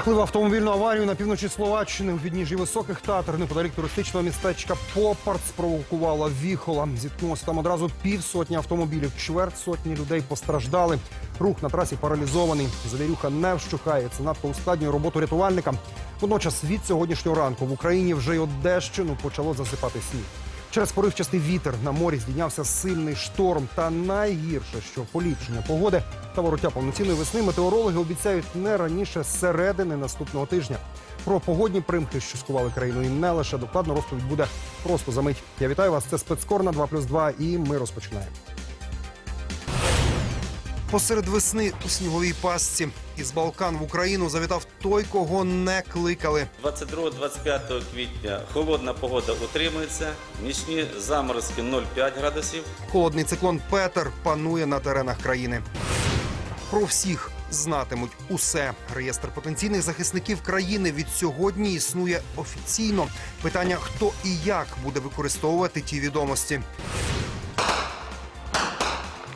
Жахливу автомобільну аварію на півночі Словаччини у відніжжі високих татр неподалік туристичного містечка Попарт спровокувала віхола. Зіткнулося там одразу півсотні автомобілів. Чверть сотні людей постраждали. Рух на трасі паралізований. Завірюха не вщухає. Це надто ускладнює роботу рятувальника. Водночас від сьогоднішнього ранку в Україні вже й Одещину почало засипати сніг. Через поривчастий вітер на морі здійнявся сильний шторм. Та найгірше, що поліпшення погоди та вороття повноцінної весни метеорологи обіцяють не раніше середини наступного тижня. Про погодні примхи, що скували країну, і не лише докладно розповідь буде просто за мить. Я вітаю вас. Це спецкор на 2+,2 і ми розпочинаємо. Посеред весни у сніговій пастці із Балкан в Україну завітав той, кого не кликали. 22-25 квітня холодна погода утримується, нічні заморозки 0,5 градусів. Холодний циклон Петер панує на теренах країни. Про всіх знатимуть усе. Реєстр потенційних захисників країни від сьогодні існує офіційно. Питання, хто і як буде використовувати ті відомості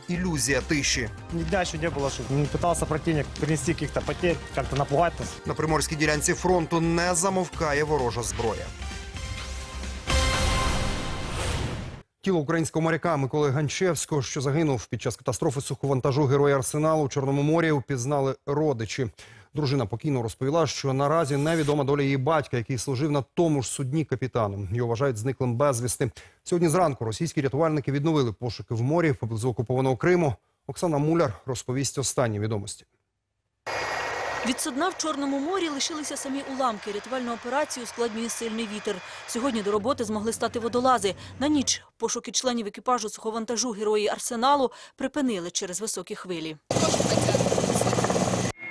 Ілюзія тиші Ни дня еще не было, чтобы не пытался противник принести каких-то потерь, как-то напугать нас. на приморській ділянці фронту не замовкає ворожа зброя. Тіло українського моряка Миколи Ганчевського, що загинув під час катастрофи суховантажу героя Арсеналу у Чорному морі, упізнали родичі. Дружина покійно розповіла, що наразі невідома доля її батька, який служив на тому ж судні капітаном. Його вважають зниклим безвісти. Сьогодні зранку російські рятувальники відновили пошуки в морі поблизу окупованого Криму. Оксана Муляр розповість останні відомості. Від судна в Чорному морі лишилися самі уламки. Рятувальну операцію ускладнює сильний вітер. Сьогодні до роботи змогли стати водолази. На ніч пошуки членів екіпажу суховантажу герої Арсеналу припинили через високі хвилі.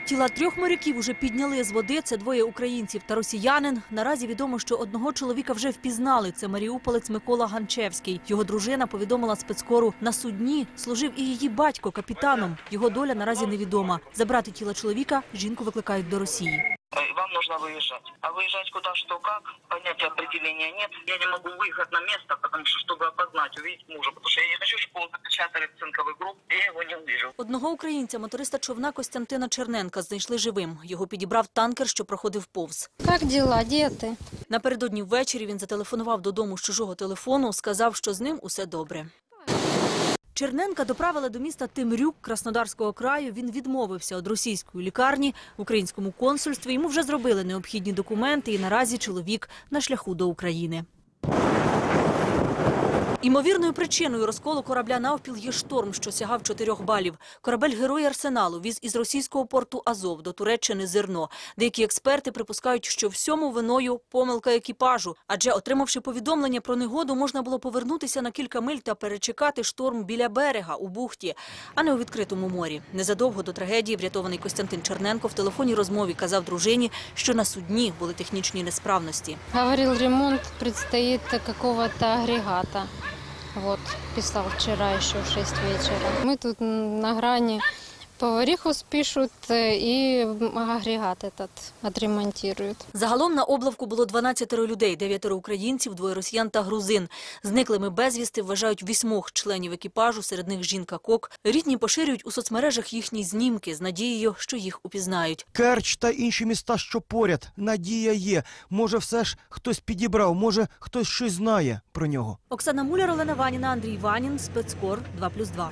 Тіла трьох моряків уже підняли з води. Це двоє українців та росіянин. Наразі відомо, що одного чоловіка вже впізнали. Це маріуполець Микола Ганчевський. Його дружина повідомила спецкору на судні. Служив і її батько капітаном. Його доля наразі невідома. Забрати тіла чоловіка жінку викликають до Росії. Э, Вам нужно выезжать. А выезжать куда, что, как, понятия определения нет. Я не могу выехать на место, потому что, чтобы опознать, увидеть мужа. Потому что я не хочу, чтобы он запечатали в цинковый групп, и я его не увижу. Одного українця, моториста човна Костянтина Черненка, знайшли живим. Його підібрав танкер, що проходив повз. Как дела, где ты? Напередодні ввечері він зателефонував додому з чужого телефону, сказав, що з ним усе добре. Черненка доправили до міста Тимрюк Краснодарського краю. Він відмовився від російської лікарні в українському консульстві. Йому вже зробили необхідні документи, і наразі чоловік на шляху до України. Імовірною причиною розколу корабля навпіл є шторм, що сягав 4 балів. Корабель Герой Арсеналу віз із російського порту Азов до Туреччини зерно. Деякі експерти припускають, що всьому виною помилка екіпажу. Адже, отримавши повідомлення про негоду, можна було повернутися на кілька миль та перечекати шторм біля берега у бухті, а не у відкритому морі. Незадовго до трагедії врятований Костянтин Черненко в телефонній розмові казав дружині, що на судні були технічні несправності. Говорил, ремонт предстоит какого-то агрегата. Вот, писал вчера еще в 6 вечера. Мы тут на грани повариху спишут э, и агрегат этот отремонтируют. Загалом на облавку було 12 людей, дев'ятеро українців, двоє росіян та грузин. Зниклими безвісти вважають вісьмох членів екіпажу, серед них жінка Кок. Рідні поширюють у соцмережах їхні знімки з надією, що їх упізнають. Керч та інші міста, що поряд. Надія є. Може, все ж хтось підібрав, може, хтось щось знає про нього. Оксана Муляр, Олена Ваніна, Андрій Ванін, спецкор 2+,2.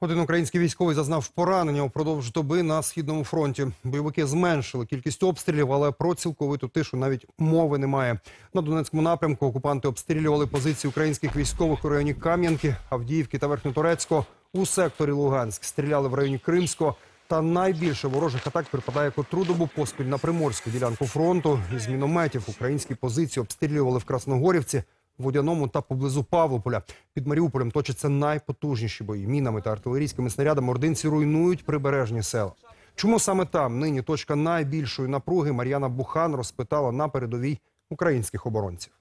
Один український військовий зазнав поранення упродовж доби на східному фронті. Бойовики зменшили кількість обстрілів, але про цілковиту тишу навіть мови немає. На Донецькому напрямку окупанти обстрілювали позиції українських військових у районі Кам'янки, Авдіївки та Верхньоторецького. У секторі Луганськ стріляли в районі Кримського. Та найбільше ворожих атак припадає котру добу поспіль на приморську ділянку фронту. Із мінометів українські позиції обстрілювали в Красногорівці, Водяному та поблизу Павлополя. Під Маріуполем точаться найпотужніші бої. Мінами та артилерійськими снарядами ординці руйнують прибережні села. Чому саме там нині точка найбільшої напруги Мар'яна Бухан розпитала на передовій українських оборонців.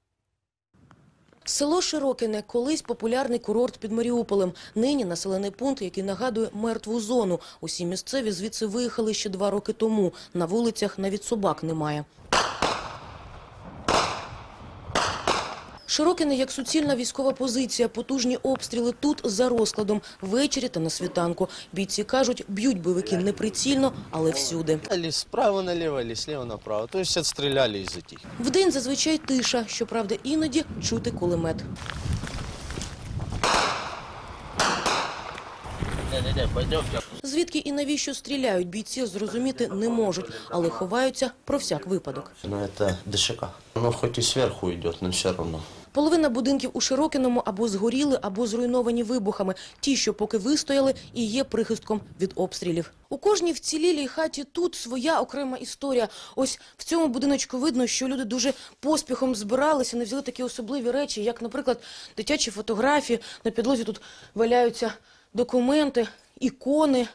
Село Широкине – колись популярний курорт під Маріуполем. Нині населений пункт, який нагадує мертву зону. Усі місцеві звідси виїхали ще два роки тому. На вулицях навіть собак немає. Широкине як суцільна військова позиція, потужні обстріли тут за розкладом, ввечері та на світанку. Бійці кажуть, б'ють бойовики неприцільно, але всюди. Или справа налево, или слева направо. То есть отстреляли из этих. Вдень зазвичай тиша, щоправда, іноді чути кулемет. Звідки і навіщо стріляють, бійці зрозуміти не можуть, але ховаються про всяк випадок. Ну это ДШК. Ну хоть и сверху идет, но все равно. Половина будинків у Широкиному або згоріли, або зруйновані вибухами. Ті, що поки вистояли, і є прихистком від обстрілів. У кожній вцілілій хаті тут своя окрема історія. Ось в цьому будиночку видно, що люди дуже поспіхом збиралися, не взяли такі особливі речі, як, наприклад, дитячі фотографії. На підлозі тут валяються документи, ікони.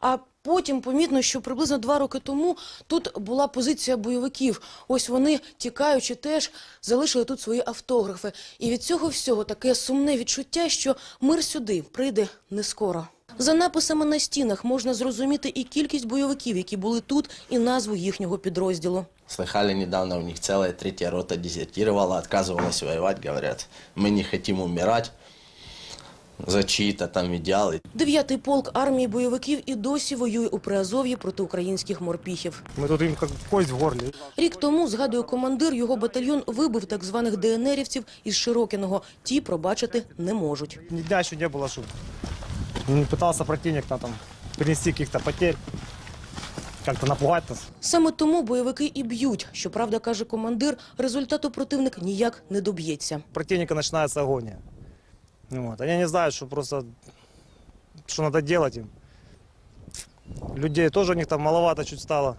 А потім помітно, що приблизно два роки тому тут була позиція бойовиків. Ось вони, тікаючи теж, залишили тут свої автографи. І від цього всього таке сумне відчуття, що мир сюди прийде не скоро. За написами на стінах можна зрозуміти і кількість бойовиків, які були тут, і назву їхнього підрозділу. Слыхали недавно, у них целая третья рота дезертировала, отказывалась воевать, говорят. Мы не хотим умирать за чьи-то там идеалы. Дев'ятий полк армії бойовиків і досі воює у Приазов'ї проти українських морпіхів. Мы тут им как кость в горле. Рік тому, згадує командир, його батальйон вибив так званих ДНРівців із Широкиного. Ті пробачити не можуть. Ни дня еще не было, чтобы не пытался противник на, там, принести каких-то потерь, как-то напугать нас. Саме тому бойовики і б'ють. Щоправда, каже командир, результату противник ніяк не доб'ється. противника начинается агония. Вот. Они не знают, что просто, что надо делать им. Людей тоже у них там маловато чуть стало.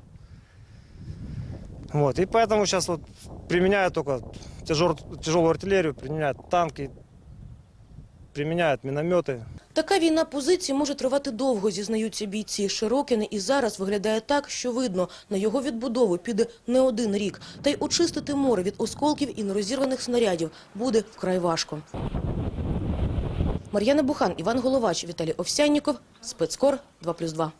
Вот. И поэтому сейчас вот применяют только тяжел, тяжелую артиллерию, применяют танки, применяют минометы. Така війна позицій може тривати довго, зізнаються бійці. Широкіне і зараз виглядає так, що видно, на його відбудову піде не один рік. Та й очистити море від осколків і нерозірваних снарядів буде вкрай важко. Мар'яна Бухан, Іван Головач, Віталій Овсянніков, Спецкор 2+,2.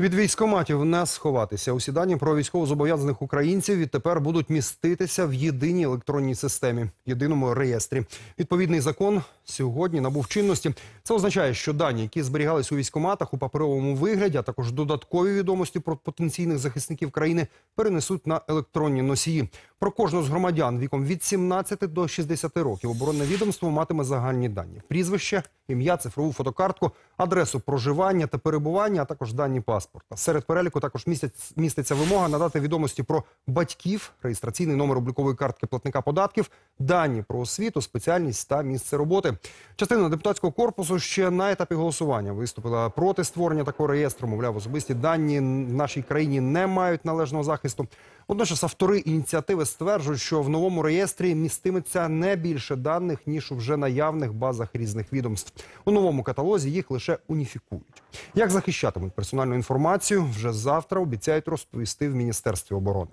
Від військоматів не сховатися. Усі дані про військовозобов'язаних українців відтепер будуть міститися в єдиній електронній системі, єдиному реєстрі. Відповідний закон сьогодні набув чинності. Це означає, що дані, які зберігались у військоматах у паперовому вигляді, а також додаткові відомості про потенційних захисників країни, перенесуть на електронні носії. Про кожного з громадян віком від 17 до 60 років оборонне відомство матиме загальні дані: прізвище, ім'я, цифрову фотокартку, адресу проживання та перебування, а також дані паспорта. Серед переліку також містять- міститься вимога надати відомості про батьків, реєстраційний номер облікової картки платника податків, дані про освіту, спеціальність та місце роботи. Частина депутатського корпусу ще на етапі голосування виступила проти створення такого реєстру. Мовляв, особисті дані в нашій країні не мають належного захисту. Водночас автори ініціативи стверджують, що в новому реєстрі містиметься не більше даних ніж у вже наявних базах різних відомств. У новому каталозі їх лише уніфікують. Як захищатимуть персональну інформацію, вже завтра обіцяють розповісти в міністерстві оборони.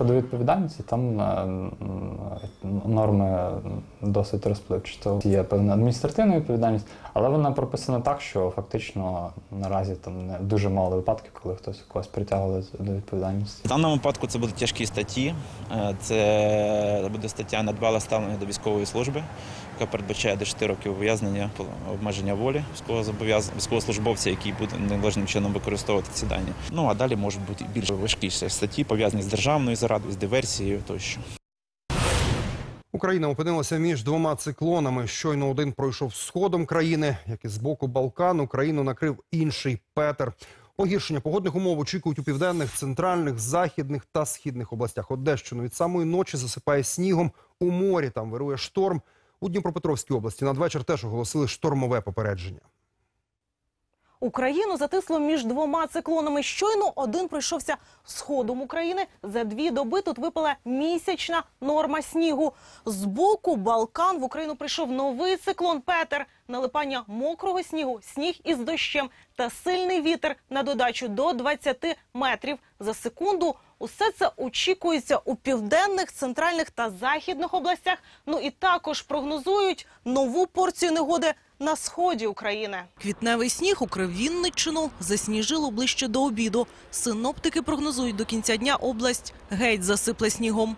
Щодо відповідальності, там е, норми досить розпливчато. Є певна адміністративна відповідальність, але вона прописана так, що фактично наразі там не дуже мало випадків, коли хтось когось притягували до відповідальності. В даному випадку це будуть тяжкі статті. Е, Це буде стаття надбала ставлення до військової служби, яка передбачає до 6 років ув'язнення, обмеження волі військовослужбовця, який буде належним чином використовувати ці дані. Ну а далі можуть бути більш важкі статті, пов'язані з державною зарадою, з диверсією тощо. Україна опинилася між двома циклонами. Щойно один пройшов сходом країни, як і з боку Балкану. Країну накрив інший Петер. Погіршення погодних умов очікують у південних, центральних, західних та східних областях. Одещину від самої ночі засипає снігом. У морі там вирує шторм. У Дніпропетровській області надвечір теж оголосили штормове попередження. Україну затисло між двома циклонами. Щойно один пройшовся сходом України. За дві доби тут випала місячна норма снігу. З боку Балкан в Україну прийшов новий циклон Петер. Налипання мокрого снігу, сніг із дощем та сильний вітер на додачу до 20 метрів за секунду. Усе це очікується у південних, центральних та західних областях. Ну і також прогнозують нову порцію негоди на сході України. Квітневий сніг укрив Вінниччину, засніжило ближче до обіду. Синоптики прогнозують до кінця дня область геть засипле снігом.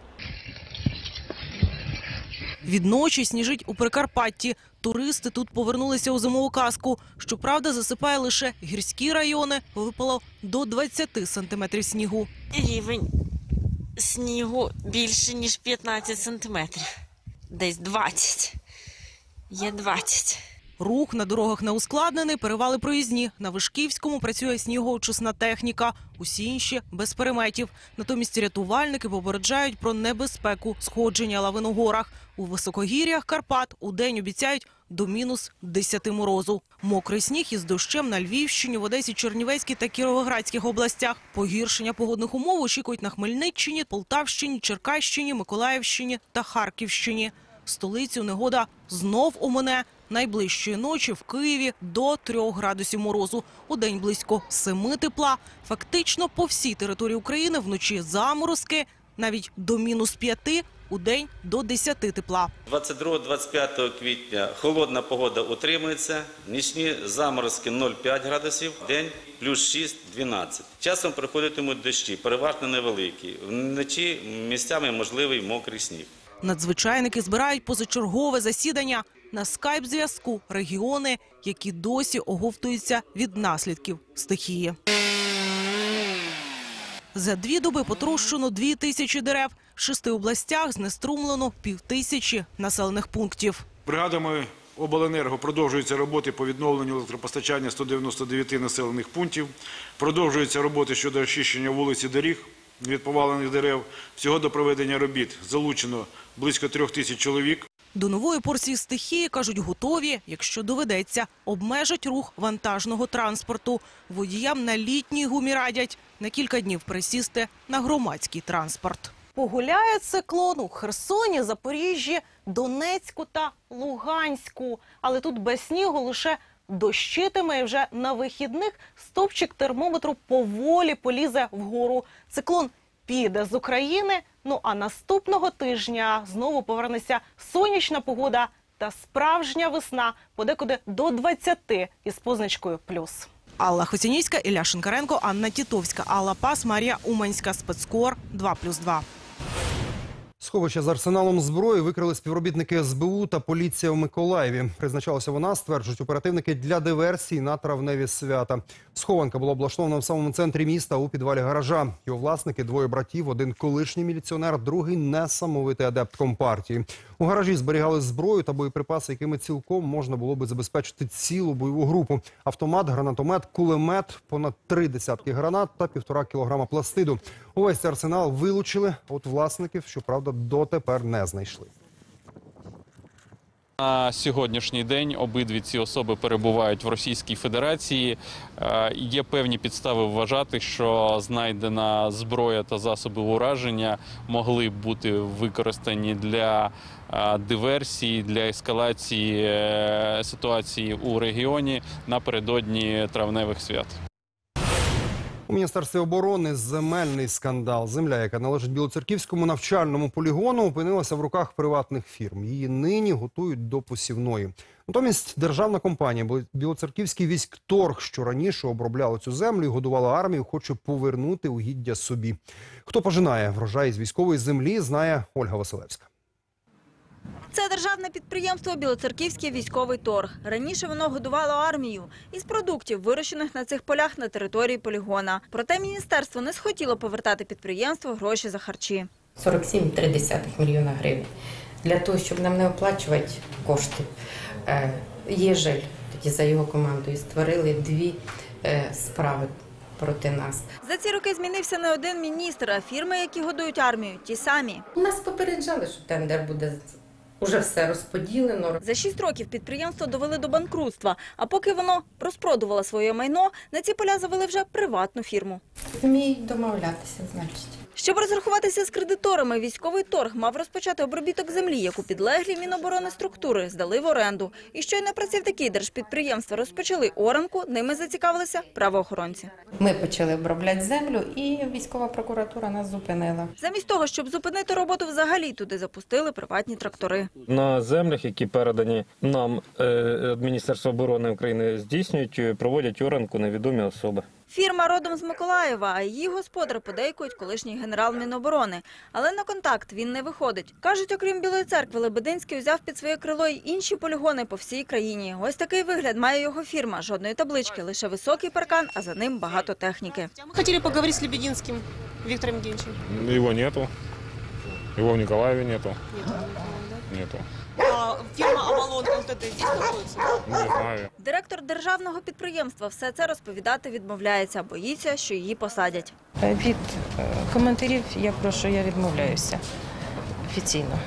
Відночі сніжить у Прикарпатті. Туристи тут повернулися у зимову казку. Щоправда, засипає лише гірські райони. Випало до 20 сантиметрів снігу. Рівень снігу більше, ніж 15 сантиметрів. Десь 20. Є 20. Рух на дорогах не ускладнений, перевали проїзні. На Вишківському працює снігоочисна техніка, усі інші без переметів. Натомість рятувальники попереджають про небезпеку сходження лавин у горах. У високогір'ях Карпат у день обіцяють до мінус 10 морозу. Мокрий сніг із дощем на Львівщині, в Одесі, Чернівецькій та Кіровоградських областях. Погіршення погодних умов очікують на Хмельниччині, Полтавщині, Черкащині, Миколаївщині та Харківщині. Столицю негода знов омине. Найближчої ночі в Києві до 3 градусів морозу. У день близько 7 тепла. Фактично по всій території України вночі заморозки, навіть до мінус 5, у день до 10 тепла. 22-25 квітня холодна погода утримується, нічні заморозки 0,5 градусів, день плюс 6-12. Часом приходитимуть дощі, переважно невеликі. Вночі місцями можливий мокрий сніг. Надзвичайники збирають позачергове засідання на скайп-зв'язку регіони, які досі оговтуються від наслідків стихії. За дві доби потрощено дві тисячі дерев. В шести областях знеструмлено півтисячі населених пунктів. Бригадами обленерго продовжуються роботи по відновленню електропостачання 199 населених пунктів. Продовжуються роботи щодо очищення вулиць і доріг від повалених дерев. Всього до проведення робіт залучено близько трьох тисяч чоловік. До нової порції стихії, кажуть, готові, якщо доведеться, обмежать рух вантажного транспорту. Водіям на літній гумі радять на кілька днів присісти на громадський транспорт. Погуляє циклон у Херсоні, Запоріжжі, Донецьку та Луганську. Але тут без снігу лише дощитиме і вже на вихідних стовпчик термометру поволі полізе вгору. Циклон піде з України. Ну а наступного тижня знову повернеться сонячна погода та справжня весна, подекуди до 20 із позначкою плюс. Алла Хоцінівська, Ілля Шинкаренко, Анна Тітовська, Алла Пас, Марія Уманська, Спецкор 2+,2. Сховище з арсеналом зброї викрили співробітники СБУ та поліція в Миколаєві. Призначалася вона, стверджують оперативники, для диверсії на травневі свята. Схованка була облаштована в самому центрі міста у підвалі гаража. Його власники двоє братів, один колишній міліціонер, другий несамовитий адепт компартії. У гаражі зберігали зброю та боєприпаси, якими цілком можна було би забезпечити цілу бойову групу. Автомат, гранатомет, кулемет, понад три десятки гранат та півтора кілограма пластиду. Увесь арсенал вилучили. От власників, щоправда, дотепер не знайшли. На сьогоднішній день обидві ці особи перебувають в Російській Федерації. Е, Є певні підстави вважати, що знайдена зброя та засоби ураження могли б бути використані для е, диверсії, для ескалації е, ситуації у регіоні напередодні травневих свят. У міністерстві оборони земельний скандал. Земля, яка належить білоцерківському навчальному полігону, опинилася в руках приватних фірм. Її нині готують до посівної. Натомість державна компанія Бі- Білоцерківський військторг, що раніше обробляла цю землю і годувала армію, хоче повернути угіддя собі. Хто пожинає врожай з військової землі, знає Ольга Василевська. Це державне підприємство Білоцерківський військовий торг. Раніше воно годувало армію із продуктів, вирощених на цих полях на території полігона. Проте міністерство не схотіло повертати підприємству гроші за харчі. 47,3 мільйона гривень. Для того, щоб нам не оплачувати кошти, е, Єжель тоді за його командою створили дві е, справи проти нас. За ці роки змінився не один міністр, а фірми, які годують армію, ті самі. Нас попереджали, що тендер буде уже все розподілено. За шість років підприємство довели до банкрутства. А поки воно розпродувало своє майно, на ці поля завели вже приватну фірму. Вміють домовлятися, значить. Щоб розрахуватися з кредиторами, військовий торг мав розпочати обробіток землі, яку підлеглі Міноборони структури здали в оренду. І щойно працівники держпідприємства розпочали оранку, ними зацікавилися правоохоронці. Ми почали обробляти землю, і військова прокуратура нас зупинила. Замість того, щоб зупинити роботу взагалі, туди запустили приватні трактори. На землях, які передані нам е, Міністерство оборони України, здійснюють, е, проводять оранку невідомі особи. Фірма родом з Миколаєва, а її господар подейкують колишній генерал Міноборони. Але на контакт він не виходить. Кажуть, окрім Білої церкви, Лебединський взяв під своє крило й інші полігони по всій країні. Ось такий вигляд має його фірма. Жодної таблички, лише високий паркан, а за ним багато техніки. Мы хотели поговорить с Лебединским Виктором Евгеньевичем. Его нету. Его в Николаеве нету. Нету. А фирма «Авалон» ЛТД здесь? Не знаю. Директор державного підприємства все це розповідати відмовляється, боїться, що її посадять. Від е, коментарів я прошу, я відмовляюся офіційно.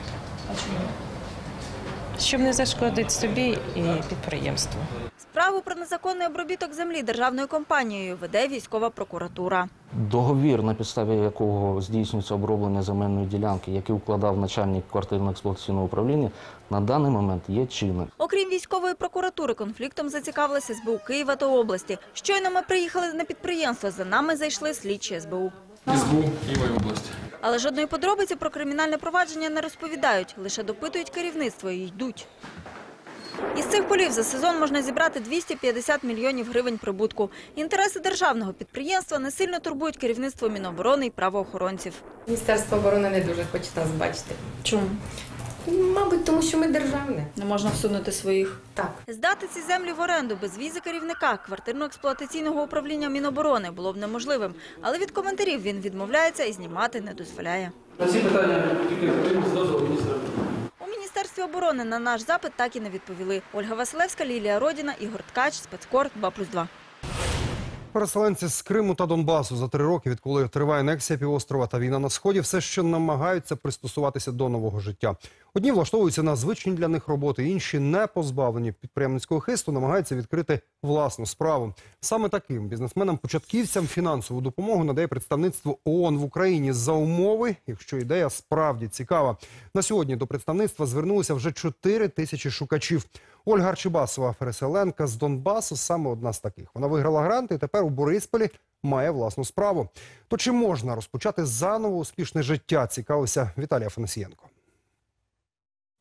Щоб не зашкодити собі і підприємству. Справу про незаконний обробіток землі державною компанією веде військова прокуратура. Договір, на підставі якого здійснюється оброблення земельної ділянки, який укладав начальник квартирно-експлуатаційного управління, на даний момент є чинним. Окрім військової прокуратури, конфліктом зацікавилися СБУ Києва та області. Щойно ми приїхали на підприємство, за нами зайшли слідчі СБУ. СБУ Києва і області. Але жодної подробиці про кримінальне провадження не розповідають, лише допитують керівництво і йдуть. Із цих полів за сезон можна зібрати 250 мільйонів гривень прибутку. Інтереси державного підприємства не сильно турбують керівництво Міноборони і правоохоронців. Міністерство оборони не дуже хоче нас бачити. Чому? Мабуть, тому що ми державне. Не можна всунути своїх. Так. Здати ці землі в оренду без візи керівника квартирно-експлуатаційного управління Міноборони було б неможливим. Але від коментарів він відмовляється і знімати не дозволяє. На ці питання тільки з дозволу міністра. У Міністерстві оборони на наш запит так і не відповіли. Ольга Василевська, Лілія Родіна, Ігор Ткач, Спецкор 2+,2. Переселенці з Криму та Донбасу за три роки, відколи триває анексія півострова та війна на сході, все ще намагаються пристосуватися до нового життя. Одні влаштовуються на звичні для них роботи, інші, не позбавлені підприємницького хисту, намагаються відкрити власну справу. Саме таким бізнесменам-початківцям фінансову допомогу надає представництво ООН в Україні за умови, якщо ідея справді цікава. На сьогодні до представництва звернулися вже 4 тисячі шукачів. Ольга Арчибасова, переселенка з Донбасу, саме одна з таких. Вона виграла грант і тепер у Борисполі має власну справу. То чи можна розпочати заново успішне життя? Цікавився Віталій Афанасієнко.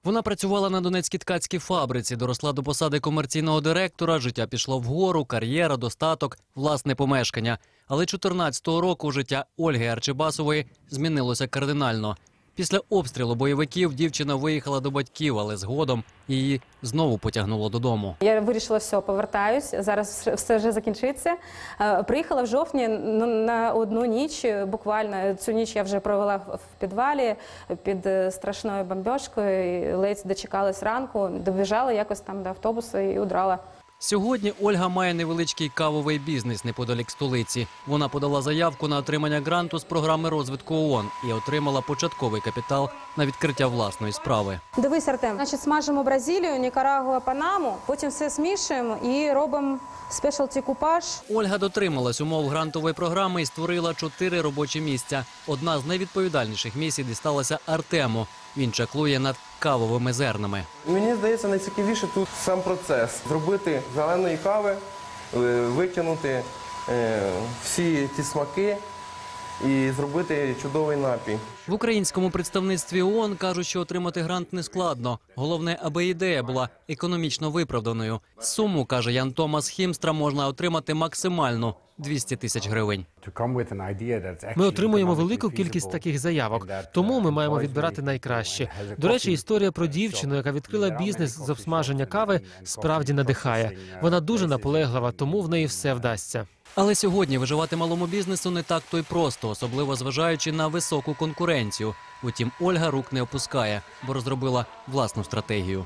Вона працювала на Донецькій ткацькій фабриці, доросла до посади комерційного директора, життя пішло вгору, кар'єра, достаток, власне помешкання. Але 14-го року життя Ольги Арчибасової змінилося кардинально. Після обстрілу бойовиків дівчина виїхала до батьків, але згодом її знову потягнуло додому. Я вирішила, все, повертаюсь. Зараз все вже закінчиться. Е, Приїхала в жовтні на одну ніч. Буквально цю ніч я вже провела в підвалі під е, страшною бомбьошкою. Ледь дочекалась ранку, добіжала якось там до автобуса і удрала. Сьогодні Ольга має невеличкий кавовий бізнес неподалік столиці. Вона подала заявку на отримання гранту з програми розвитку ООН і отримала початковий капітал на відкриття власної справи. Дивись, Артем, значить, смажимо Бразилію, Нікарагуа, Панаму, потім все смішуємо і робимо спешалті купаж. Ольга дотрималась умов грантової програми і створила чотири робочі місця. Одна з найвідповідальніших місій дісталася Артему. Він чаклує над кавовими зернами. Мені здається, найцікавіше тут сам процес. Зробити зеленої кави, е, витягнути е, всі ті смаки і зробити чудовий напій. В українському представництві ООН кажуть, що отримати грант не складно. Головне, аби ідея була економічно виправданою. Суму каже Ян Томас Хімстра, можна отримати максимально 200 тисяч гривень. Ми отримуємо велику кількість таких заявок, тому ми маємо відбирати найкраще. До речі, історія про дівчину, яка відкрила бізнес з обсмаження кави, справді надихає. Вона дуже наполеглива, тому в неї все вдасться. Але сьогодні виживати малому бізнесу не так то й просто, особливо зважаючи на високу конкуренцію. Утім, Ольга рук не опускає, бо розробила власну стратегію.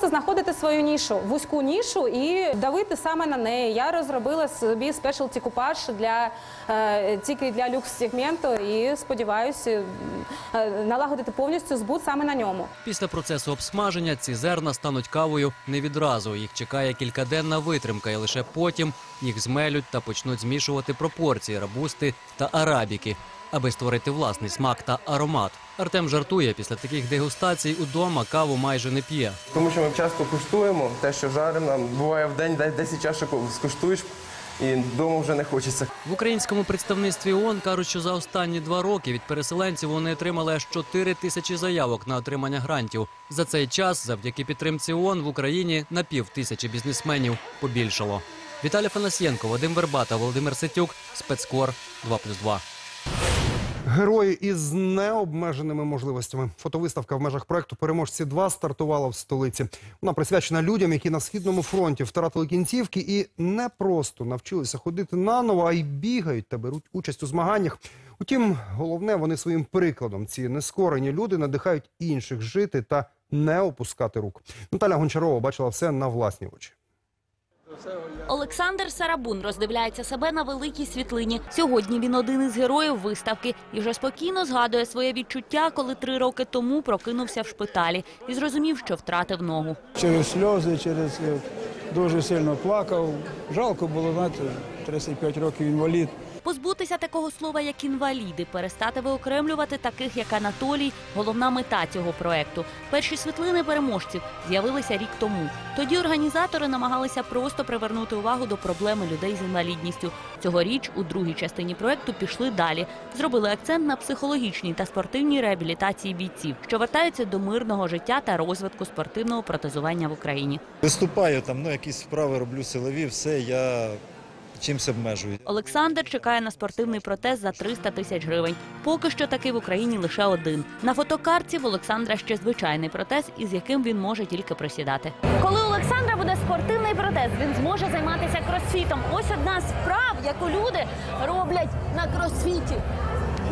Просто знаходити свою нішу, вузьку нішу і давити саме на неї. Я розробила собі спешалті купаж для е, тільки для люкс сегменту і сподіваюся е, налагодити повністю збут саме на ньому. Після процесу обсмаження ці зерна стануть кавою не відразу. Їх чекає кількаденна витримка, і лише потім їх змелють та почнуть змішувати пропорції рабусти та арабіки, аби створити власний смак та аромат. Артем жартує, після таких дегустацій удома каву майже не п'є. Тому що ми часто куштуємо те, що жаримо. Нам буває в день десь 10 чашок скуштуєш і вдома вже не хочеться. В українському представництві ООН кажуть, що за останні два роки від переселенців вони отримали аж 4 тисячі заявок на отримання грантів. За цей час, завдяки підтримці ООН, в Україні на пів тисячі бізнесменів побільшало. Віталій Фанасьєнко, Вадим Вербата, Володимир Ситюк, спецкор 2+,2. Герої із необмеженими можливостями. Фотовиставка в межах проекту Переможці 2 стартувала в столиці. Вона присвячена людям, які на східному фронті втратили кінцівки і не просто навчилися ходити наново, а й бігають та беруть участь у змаганнях. Утім, головне, вони своїм прикладом ці нескорені люди надихають інших жити та не опускати рук. Наталя Гончарова бачила все на власні очі. Олександр Сарабун роздивляється себе на великій світлині. Сьогодні він один із героїв виставки і вже спокійно згадує своє відчуття, коли три роки тому прокинувся в шпиталі і зрозумів, що втратив ногу. Через сльози, через е, дуже сильно плакав. Жалко було, знаєте, 35 років інвалід. Позбутися такого слова, як інваліди, перестати виокремлювати таких, як Анатолій – головна мета цього проекту. Перші світлини переможців з'явилися рік тому. Тоді організатори намагалися просто привернути увагу до проблеми людей з інвалідністю. Цьогоріч у другій частині проекту пішли далі. Зробили акцент на психологічній та спортивній реабілітації бійців, що вертаються до мирного життя та розвитку спортивного протезування в Україні. Виступаю там, ну якісь вправи роблю силові, все, я чимось обмежую. Олександр чекає на спортивний протез за 300 тисяч гривень. Поки що такий в Україні лише один. На фотокартці в Олександра ще звичайний протез, із яким він може тільки присідати. Коли у Олександра буде спортивний протез, він зможе займатися кросфітом. Ось одна з вправ, яку люди роблять на кросфіті.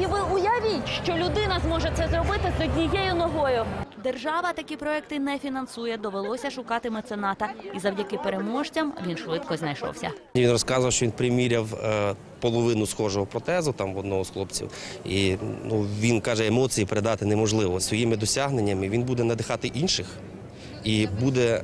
І ви уявіть, що людина зможе це зробити з однією ногою. Держава такі проекти не фінансує, довелося шукати мецената. І завдяки переможцям він швидко знайшовся. Він розказував, що він приміряв е, половину схожого протезу там в одного з хлопців. І ну, він каже, емоції передати неможливо. Своїми досягненнями він буде надихати інших і буде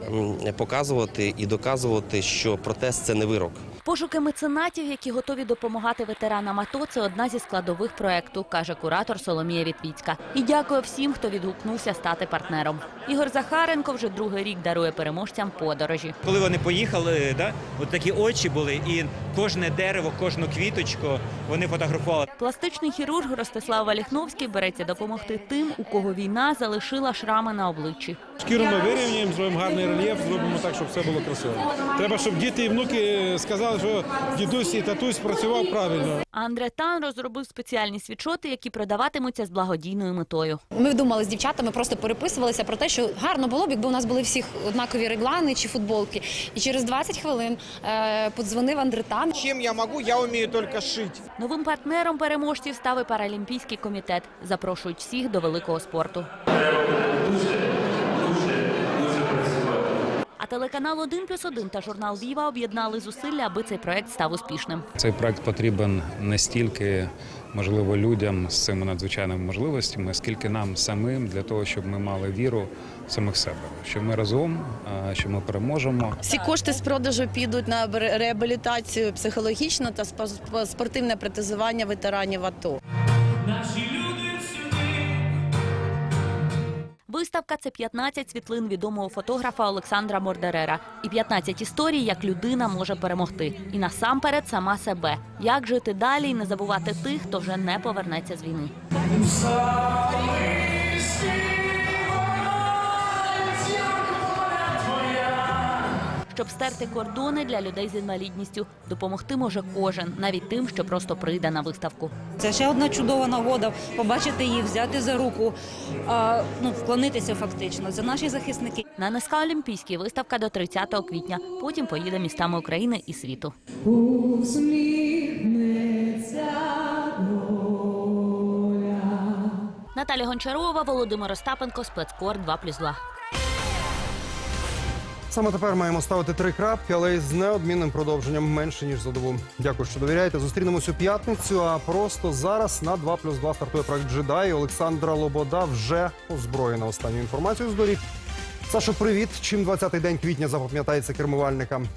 показувати і доказувати, що протез це не вирок. Пошуки меценатів, які готові допомагати ветеранам АТО, це одна зі складових проекту, каже куратор Соломія Вітвіцька. І дякує всім, хто відгукнувся стати партнером. Ігор Захаренко вже другий рік дарує переможцям подорожі. Коли вони поїхали, да, от такі очі були, і кожне дерево, кожну квіточку вони фотографували. Пластичний хірург Ростислав Валіхновський береться допомогти тим, у кого війна залишила шрами на обличчі. Шкіру ми вирівняємо, зробимо гарний рельєф, зробимо так, щоб все було красиво. Треба, щоб діти і внуки сказали, що дідусь і татусь працював правильно. Андре Тан розробив спеціальні світшоти, які продаватимуться з благодійною метою. Ми думали з дівчатами, просто переписувалися про те, що гарно було б, якби у нас були всіх однакові реглани чи футболки. І через 20 хвилин е, подзвонив Андретан. Чем я могу? Я умею только шить. Новим партнером переможців став Паралімпійський комітет. Запрошують всіх до великого спорту. А телеканал «1 плюс 1» та журнал «Віва» об'єднали зусилля, аби цей проект став успішним. Цей проект потрібен не стільки, можливо, людям з цими надзвичайними можливостями, скільки нам самим для того, щоб ми мали віру в самих себе, що ми разом, що ми переможемо. Всі кошти з продажу підуть на реабілітацію психологічну та спо- спортивне протезування ветеранів АТО. Виставка – це 15 світлин відомого фотографа Олександра Мордерера і 15 історій, як людина може перемогти. І насамперед сама себе. Як жити далі і не забувати тих, хто вже не повернеться з війни. Щоб стерти кордони для людей з інвалідністю, допомогти може кожен, навіть тим, що просто прийде на виставку. Це ще одна чудова нагода побачити їх, взяти за руку, а, ну, вклонитися фактично. Це наші захисники. На НСК Олімпійській виставка до 30 квітня. Потім поїде містами України і світу. Наталя Гончарова, Володимир Остапенко, спецкор 2+,2. Саме тепер маємо ставити три крапки, але із неодмінним продовженням менше ніж за добу. Дякую, що довіряєте. Зустрінемось у п'ятницю. А просто зараз на 2 плюс 2 стартує проект «Джедай». Олександра Лобода вже озброєна останню інформацію з доріг. Сашо, привіт. Чим 20-й день квітня запам'ятається кермувальникам?